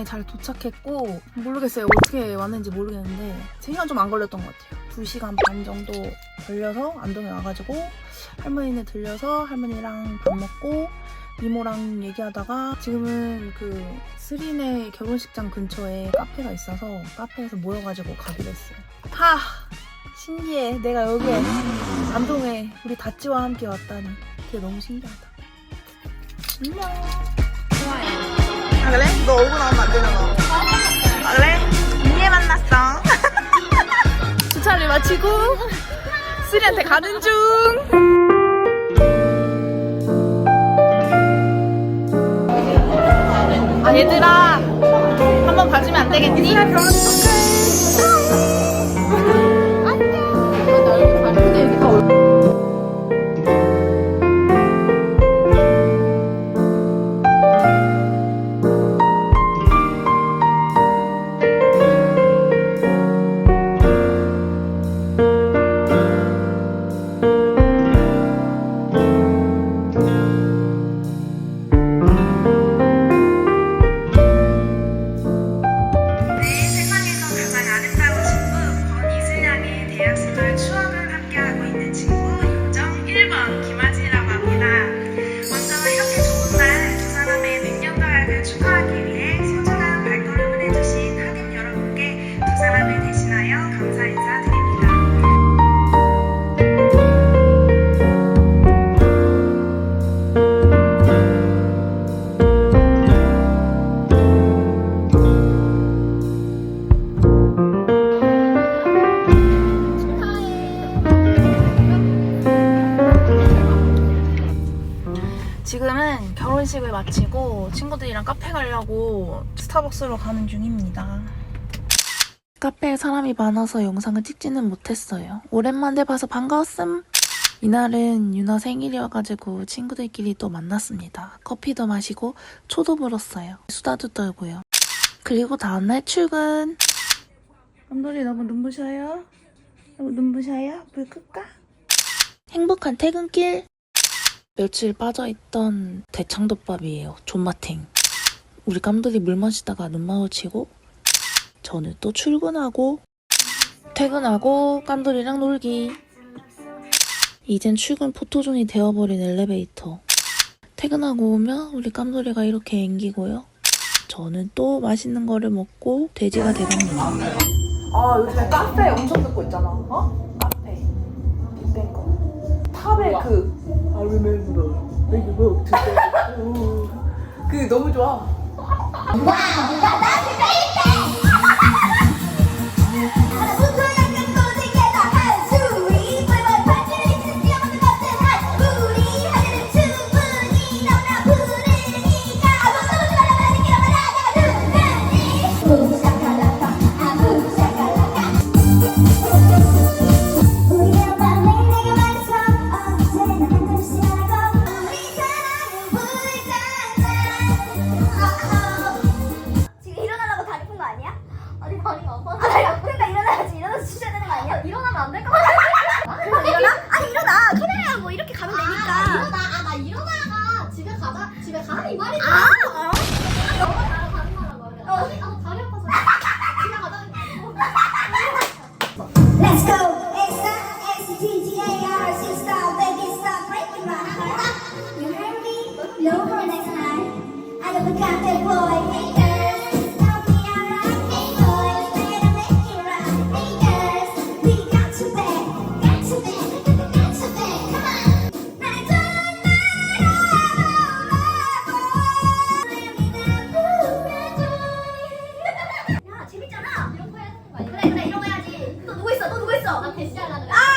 안동에 잘 도착했고 모르겠어요. 어떻게 왔는지 모르겠는데 3시간 좀 안 걸렸던 것 같아요. 2시간 반 정도 걸려서 안동에 와가지고 할머니네 들려서 할머니랑 밥 먹고 이모랑 얘기하다가 지금은 그 스리네 결혼식장 근처에 카페가 있어서 카페에서 모여가지고 가기로 했어요. 하! 신기해. 내가 여기에 안동에 우리 다찌와 함께 왔다니. 그게 너무 신기하다. 안녕. 아 그래? 너 얼굴 나오면 안 되잖아. 아 그래? 이해 만났어. 주차를 마치고 스리한테 가는 중. 아 얘들아 한 번 봐주면 안 되겠니? 결혼식을 마치고 친구들이랑 카페 가려고 스타벅스로 가는 중입니다. 카페에 사람이 많아서 영상을 찍지는 못했어요. 오랜만에 봐서 반가웠음. 이날은 유나 생일이어가지고 친구들끼리 또 만났습니다. 커피도 마시고 초도 불었어요. 수다도 떨고요. 그리고 다음날 출근. 감독이 너무 눈부셔요? 너무 눈부셔요? 불 끌까? 행복한 퇴근길. 며칠 빠져있던 대창덮밥이에요. 존맛탱. 우리 깜돌이 물 마시다가 눈 마주치고 저는 또 출근하고 퇴근하고 깜돌이랑 놀기. 이젠 출근 포토존이 되어버린 엘리베이터. 퇴근하고 오면 우리 깜돌이가 이렇게 앵기고요. 저는 또 맛있는 거를 먹고 돼지가 돼갑니다. 아 요즘에 카페 엄청 듣고 있잖아. 어? 카페. 빅뱅 거. 탑의 그 I remember when you walk together. 그 너무 좋아. 지금 없어. 나 대시하려는 거야. 아,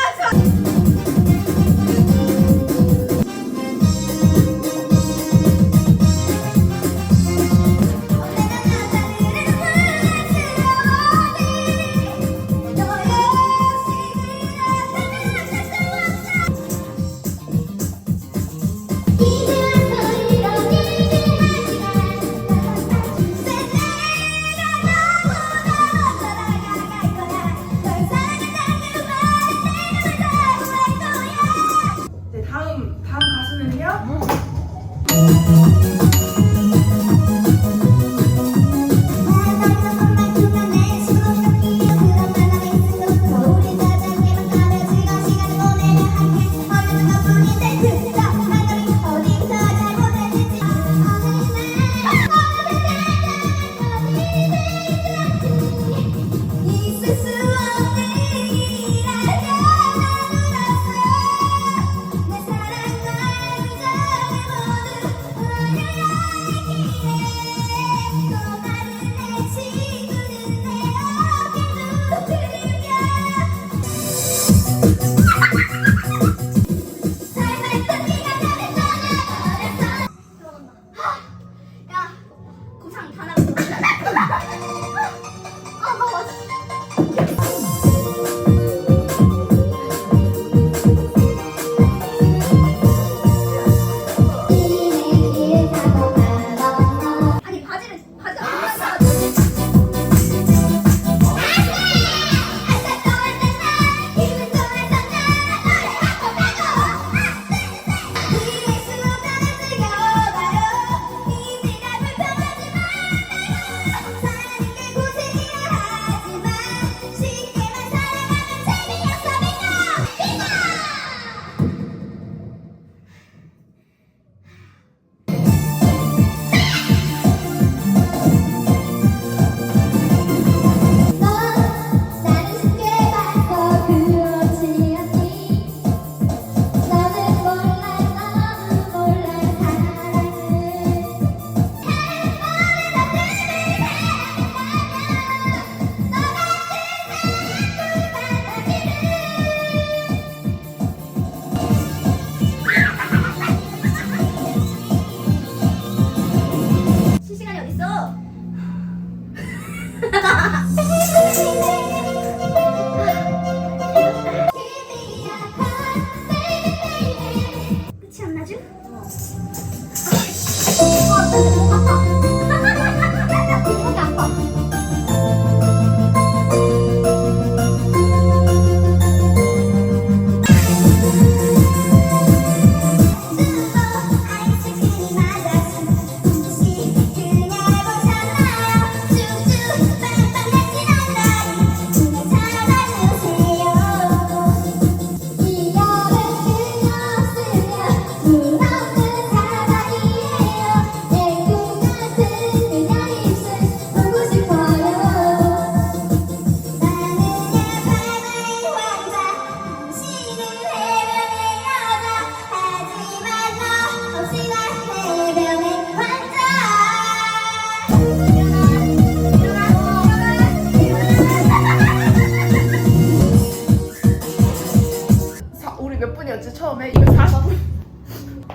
처음에? 240분?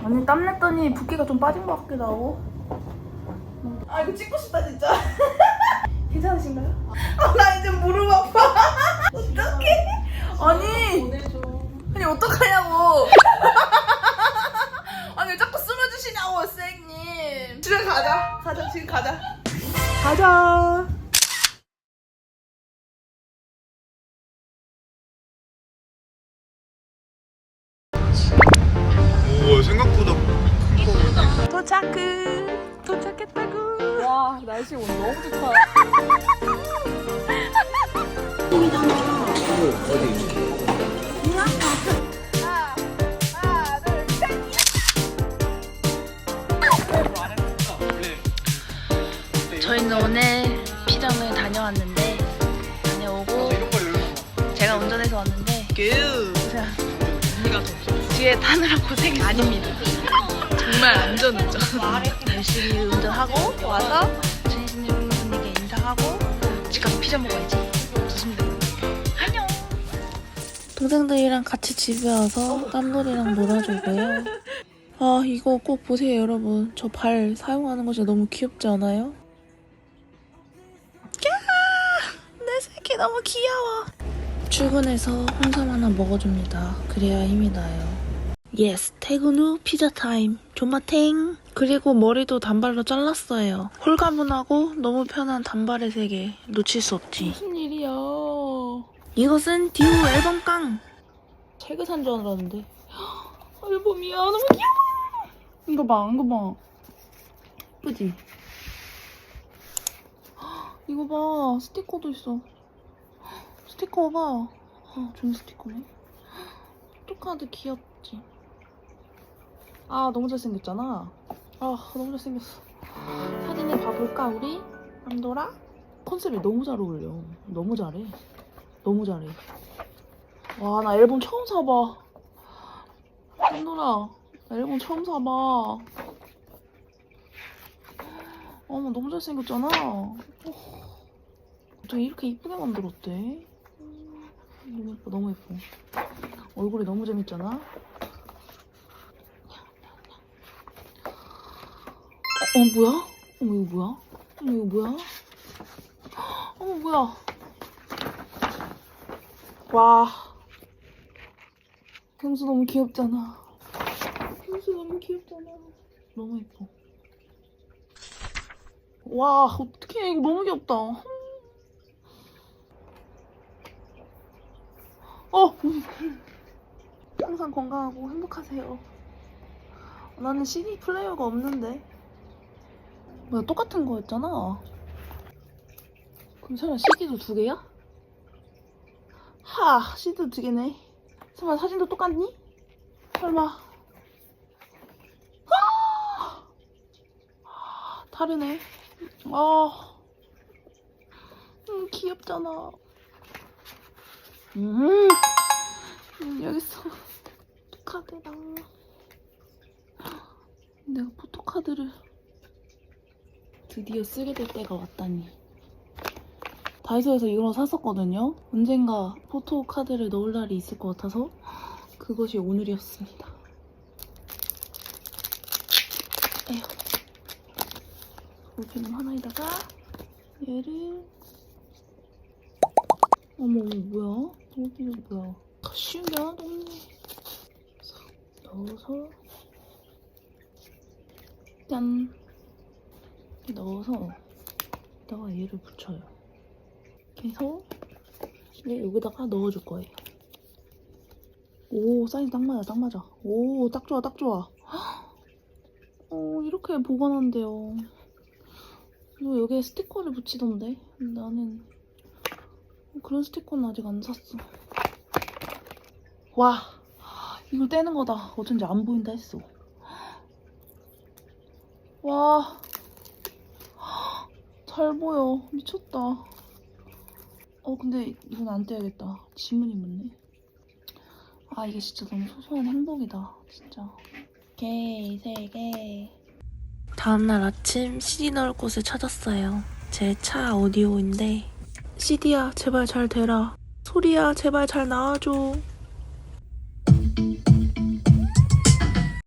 아니 땀 냈더니 붓기가 좀 빠진 것 같기도 하고. 아 이거 찍고 싶다 진짜. 괜찮으신가요? 아 나 이제 무릎 아파. 어떡해. 아니. 아니 어떡하냐고. 아니 왜 자꾸 숨어주시냐고 쌤님. 집에 가자. 가자 지금 가자. 가자 도착했다구 와 날씨 오늘 너무 좋다. 저희는 오늘 피정을 다녀왔는데 다녀오고 제가 운전해서 왔는데 고생 뒤에 타느라 고생이 아닙니다. 정말 안전 운전 열심히 운전하고 와서 제이슨님께 인사하고 집 가서 피자 먹어야지. 좋습니다. 안녕. 동생들이랑 같이 집에 와서 땀놀이랑 놀아주고요. 아 이거 꼭 보세요 여러분. 저 발 사용하는 거 진짜 너무 귀엽지 않아요? 야! 내 새끼 너무 귀여워. 출근해서 홍삼 하나 먹어줍니다. 그래야 힘이 나요. 예스 퇴근 후 피자 타임. 존맛탱 그리고 머리도 단발로 잘랐어요. 홀가분하고 너무 편한 단발의 세계 놓칠 수 없지. 무슨 일이야? 이것은 디오 앨범 깡. 책을 산 줄 알았는데. 앨범이야. 너무 귀여워. 이거 봐 이거 봐. 예쁘지? 이거 봐. 스티커도 있어. 스티커 봐. 아, 좋은 스티커네. 포토카드 귀엽지? 아 너무 잘생겼잖아 아 너무 잘생겼어. 사진을 봐볼까 우리? 안돌아? 컨셉이 너무 잘 어울려. 너무 잘해. 너무 잘해. 와 나 앨범 처음 사봐. 안돌아 나 앨범 처음 사봐. 어머 너무 잘생겼잖아. 어떻게 이렇게 이쁘게 만들었대. 너무 예뻐 너무 예뻐. 얼굴이 너무 재밌잖아 어, 뭐야? 어머 이거 뭐야? 어머 이거 뭐야? 어머 뭐야? 와. 경수 너무 귀엽잖아. 경수 너무 귀엽잖아. 너무 예뻐. 와 어떡해. 이거 너무 귀엽다. 어. 항상 건강하고 행복하세요. 나는 CD 플레이어가 없는데 뭐야 똑같은 거였잖아. 그럼 설마 CD도 두 개야? 하 CD도 두 개네. 설마 사진도 똑같니? 설마. 아! 다르네. 아. 음, 귀엽잖아. 음, 음 여기 있어 포토카드랑. 내가 포토카드를 드디어 쓰게 될 때가 왔다니. 다이소에서 이걸 샀었거든요. 언젠가 포토 카드를 넣을 날이 있을 것 같아서 그것이 오늘이었습니다. 에휴. 볼펜은 하나에다가 얘를 어머 뭐야? 여기는 뭐야? 쉬운 게 하나도 없네. 싹 넣어서 짠 넣어서 여기다가 얘를 붙여요. 얘 여기다가 넣어줄 거예요. 오 사이즈 딱 맞아 딱 맞아. 오 딱 좋아 딱 좋아. 어 이렇게 보관한대요. 그리고 여기에 스티커를 붙이던데 나는 그런 스티커는 아직 안 샀어. 와 이걸 떼는 거다. 어쩐지 안 보인다 했어. 와, 잘 보여. 미쳤다. 어, 근데 이건 안 떼야겠다. 지문이 묻네. 아, 이게 진짜 너무 소소한 행복이다. 진짜. 개, 세 개. 다음날 아침 CD 넣을 곳을 찾았어요. 제 차 오디오인데. CD야, 제발 잘 되라. 소리야, 제발 잘 나와줘.